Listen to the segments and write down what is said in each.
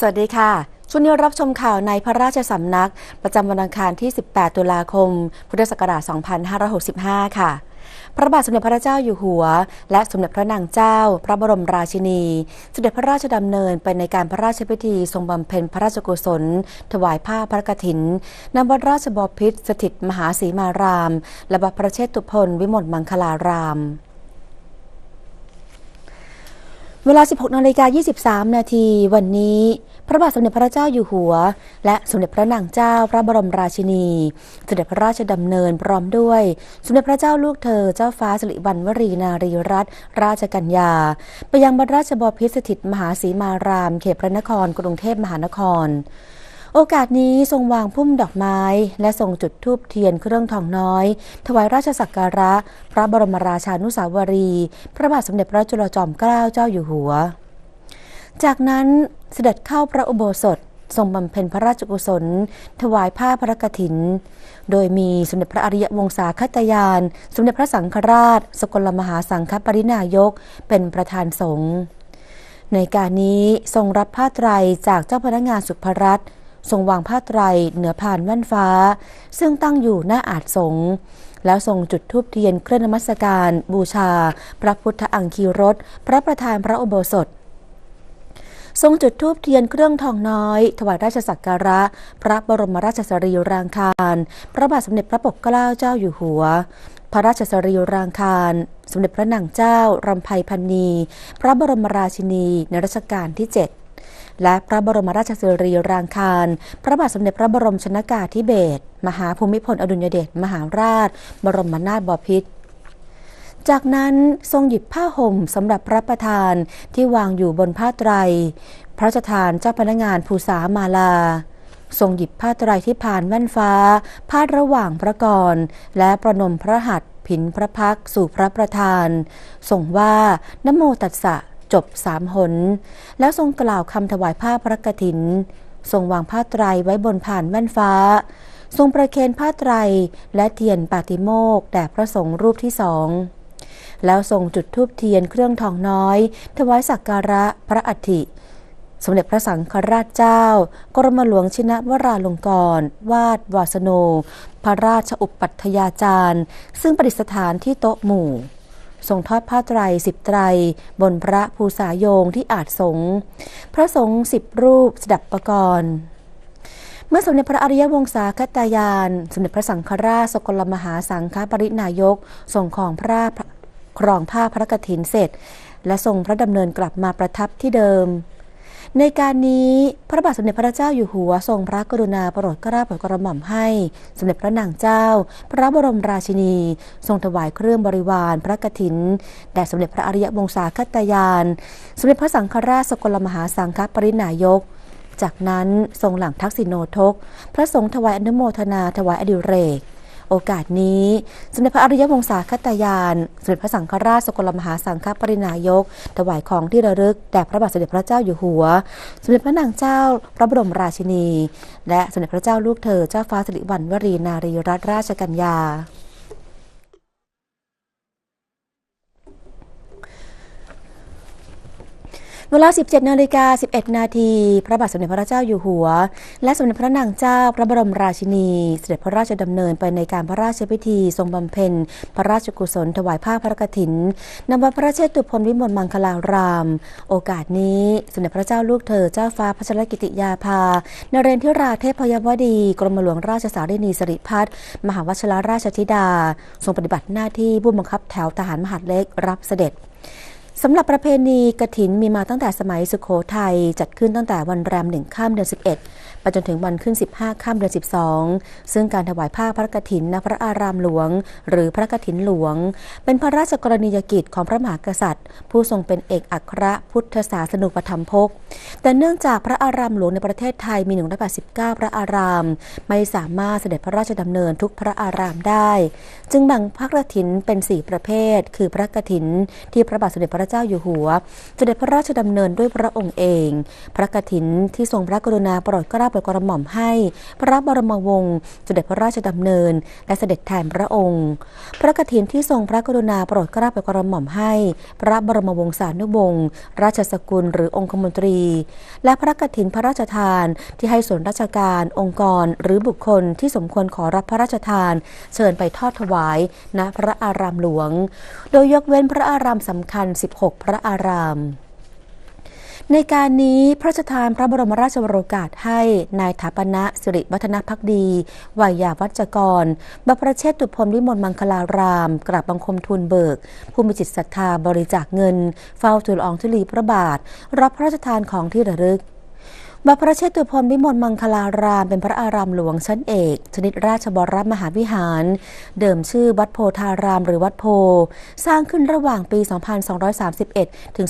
สวัสดีค่ะ ช่วงนี้รับชมข่าวในพระราชสำนัก ประจำวันอังคารที่ 18 ตุลาคม พุทธศักราช 2565 ค่ะ พระบาทสมเด็จพระเจ้าอยู่หัว และสมเด็จพระนางเจ้า พระบรมราชินีเสด็จพระราชดำเนินไปในการพระราชพิธีทรงบำเพ็ญพระราชกุศล ถวายผ้าพระกฐินณวัดราชบพิตรสถิตมหาศรีมาราม และวัดพระเชตุพนวิมลมังคลาราม เวลา 16นาฬิกา23 นาที วันนี้ พระบาทสมเด็จพระเจ้าอยู่หัว และสมเด็จพระนางเจ้าพระบรมราชินี เสด็จพระราชดำเนินพร้อมด้วย สมเด็จพระเจ้าลูกเธอเจ้าฟ้าสิริวัณวรีนารีรัตนราชกัญญา ไปยังบรรราชบพิตรสถิตมหาศรีมาราม เขตพระนครกรุงเทพมหานคร โอกาสนี้ทรงวางพุ่มดอกไม้ และทรงจุดธูปเทียนเครื่องทองน้อย ถวายราชสักการะ พระบรมราชานุสาวรี พระบาทสมเด็จพระจุลจอมเกล้าเจ้าอยู่หัว จากนั้นเสด็จเข้าพระอุโบสถทรงบำเพ็ญพระราชกุศล ถวายผ้าพระกฐิน โดยมีสมเด็จพระอริยวงศาคตยาน สมเด็จพระสังฆราช สกลมหาสังฆปรินายก เป็นประธานสงฆ์ ในการนี้ทรงรับผ้าไตรจากเจ้าพนักงานสุภรัตน์ ทรงวางผ้าไตรเหนือผ่านแว่นฟ้า ซึ่งตั้งอยู่หน้าอาจสงแล้วทรงจุดธูปเทียนเครื่องนมัสการ บูชา พระพุทธอังคีรสพระประธานพระอุโบสถ ทรงจุดธูปเทียนเครื่องทองน้อย ถวายราชสักการะ พระบรมราชสรีรางคาร พระบาทสมเด็จพระปกเกล้าเจ้าอยู่หัว พระราชสรีรางคาร สมเด็จพระนางเจ้ารำไพพันนี พระบรมราชินีในรัชกาลที่ 7 และพระบรมราชสรีรางคาร พระบาทสมเด็จพระบรมชนากาธิเบศรมหาภูมิพลอดุลยเดชมหาราช บรมนาถบพิตรจากนั้นทรงหยิบผ้าห่มสำหรับพระประธานที่วางอยู่บนผ้าไตร พระราชทานเจ้าพนักงานภูษามาลา ทรงหยิบผ้าไตรที่ผ่านแว่นฟ้า พาดระหว่างพระกร และประนมพระหัตถ์ผินพระพักสู่พระประธาน ส่งว่านโมตัสสะ จบสามหน แล้วทรงกล่าวคำถวายผ้าพระกฐิน ทรงวางผ้าไตรไว้บนผ่านแว่นฟ้า ทรงประเคนผ้าไตรและเทียนปาติโมกแด่พระสงฆ์รูปที่สองแล้วทรงจุดธูปเทียนเครื่องทองน้อย ถวายสักการะพระอัฐิ สมเด็จพระสังฆราชเจ้า กรมหลวงชินวราลงกรณวาดวาสโน พระราชอุปัฏยาจารย์ ซึ่งประดิษฐานที่โต๊ะหมู่ ทรงทอดผ้าไตรสิบไตร บนพระภูษาโยงที่อาจสงพระสงฆ์สิบรูปสดับประกรณ์เมื่อสมเด็จพระอริยวงศาคตายาน สมเด็จพระสังฆราชสกลมหาสังฆปรินายกส่งของพระครองผ้าพระกฐินเสร็จ และทรงพระดำเนินกลับมาประทับที่เดิม ในการนี้พระบาทสมเด็จพระเจ้าอยู่หัวทรงพระกรุณาโปรดกล้าโปรดกระหม่อมให้ สมเด็จพระนางเจ้า พระบรมราชินี ทรงถวายเครื่องบริวารพระกฐินแด่สมเด็จพระอริยวงศาคตยาน สมเด็จพระสังฆราชสกลมหาสังฆปรินายก จากนั้นทรงหลังทักษิโนทก พระสงฆ์ถวายอนุโมทนาถวายอดิเรก โอกาสนี้สมเด็จพระอริยวงศาคตายาน สมเด็จพระสังฆราชสกลมหาสังฆปรินายก ถวายของที่ระลึกแด่พระบาทสมเด็จพระเจ้าอยู่หัว สมเด็จพระนางเจ้าพระบรมราชินี และสมเด็จพระเจ้าลูกเธอเจ้าฟ้าสิริวัณวรีนารีรัตนราชกัญญา เวลา 17 นาฬิกา 11 นาที พระบาทสมเด็จพระเจ้าอยู่หัว และสมเด็จพระนางเจ้าพระบรมราชินี เสด็จพระราชดำเนินไปในการพระราชพิธีทรงบำเพ็ญ พระราชกุศลถวายผ้าพระกฐินนำวัดพระเชตุพนวิมลมังคลาราม โอกาสนี้สมเด็จพระเจ้าลูกเธอเจ้าฟ้าพัชรกิติยาภานเรนทิราเทพยวดี กรมหลวงราชสารินีสริพัฒน์มหาวชิรราชธิดา ทรงปฏิบัติหน้าที่ผู้บังคับแถวทหารมหาดเล็กรับเสด็จ สำหรับประเพณีกฐินมีมาตั้งแต่สมัยสุขโขทัยจัดขึ้นตั้งแต่วันแรมหนึ่งข้ามเดือน 11 ไปจนถึงวันขึ้น 15 ข้ามเดือน 12 ซึ่งการถวายผ้าพระกฐินณพระอารามหลวง หรือพระกฐินหลวง เป็นพระราชกรณียกิจของพระมหากษัตริย์ ผู้ทรงเป็นเอกอัครพุทธศาสนุปธรรมภกแต่เนื่องจากพระอารามหลวงในประเทศไทยมี189 พระอาราม ไม่สามารถเสด็จพระราชดำเนินทุกพระอารามได้ จึงแบ่งพระกฐินเป็น 4 ประเภท คือพระกฐินที่พระบาทสมเด็จพระระเจ้าอยู่หัว เสด็จพระราชดำเนินด้วยพระองค์เอง พระกฐินที่ทรงพระกรุณาโปรดเกล้าโปรดกระหม่อมให้ พระบรมวงศ์เสด็จพระราชดำเนิน และเสด็จแทนพระองค์ พระกฐินที่ทรงพระกรุณาโปรดเกล้าโปรดกระหม่อมให้ พระบรมวงศานุวงศ์ราชสกุลหรือองคมนตรี และพระกฐินพระราชทานที่ให้ส่วนราชการองค์กรหรือบุคคลที่สมควรขอรับพระราชทาน เชิญไปทอดถวายณพระอารามหลวง โดยยกเว้นพระอารามสำคัญ16 พระอาราม ในการนี้พระราชทานพระบรมราชวโรกาสให้นายถาปณะสิริวัฒนพักดีวัยยาวัจกรบพระเชษตุพรมวิมลมังคลารามกราบบังคมทูลเบิก ผู้มีจิตศรัทธาบริจาคเงิน เฝ้าทูลอองธุลีพระบาท รับพระราชทานของที่ระลึก บัพพระเชตุพลวิมลมังคลารามเป็นพระอารามหลวงชั้นเอก ชนิดราชบรมมหาวิหาร เดิมชื่อวัดโพธารามหรือวัดโพ สร้างขึ้นระหว่างปี 2231 ถึง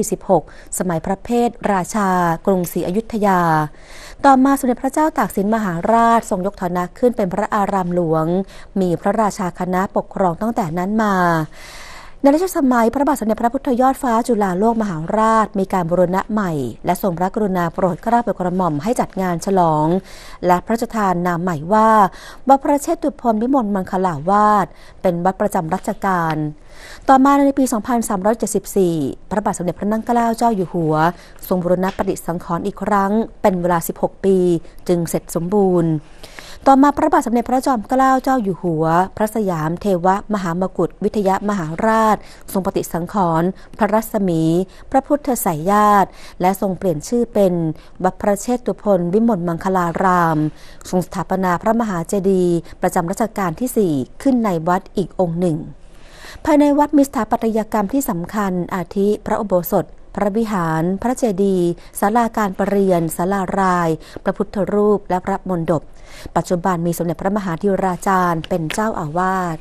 2246 สมัยพระเพทราชา กรุงศรีอยุธยา ต่อมาสมเด็จพระเจ้าตากสินมหาราชทรงยกฐานะขึ้นเป็นพระอารามหลวง มีพระราชาคณะปกครองตั้งแต่นั้นมา ในรัชสมัยพระบาทสมเด็จพระพุทธยอดฟ้าจุฬาโลกมหาราช มีการบูรณะใหม่ และทรงพระกรุณาโปรดเกล้าโปรดกระหม่อมให้จัดงานฉลอง และพระราชทานนามใหม่ว่าวัดพระเชตุพนวิมลมังคลาวาสเป็นวัดประจำรัชกาลต่อมาในปี 2374 พระบาทสมเด็จพระนั่งเกล้าเจ้าอยู่หัว ทรงบูรณะประดิสังขรณ์อีกครั้ง เป็นเวลา 16 ปี จึงเสร็จสมบูรณ์ ต่อมาพระบาทสมเด็จพระจอมเกล้าเจ้าอยู่หัว พระสยามเทวมหามกุฏวิทยามหาราช ทรงปฏิสังขรณ์พระรัศมี พระพุทธสายญาติ และทรงเปลี่ยนชื่อเป็นวัดพระเชตุพนวิมลมังคลาราม ทรงสถาปนาพระมหาเจดีย์ประจำรัชกาลที่ 4 ขึ้นในวัดอีกองค์หนึ่งภายในวัดมีสถาปัตยกรรมที่สำคัญอาทิพระอุโบสถ พระวิหาร พระเจดีย์ศาลาการประเรียนศาลาราย พระพุทธรูปและพระมณฑปปัจจุบันมีสมเด็จพระมหาธิราจารย์เป็นเจ้าอาวาส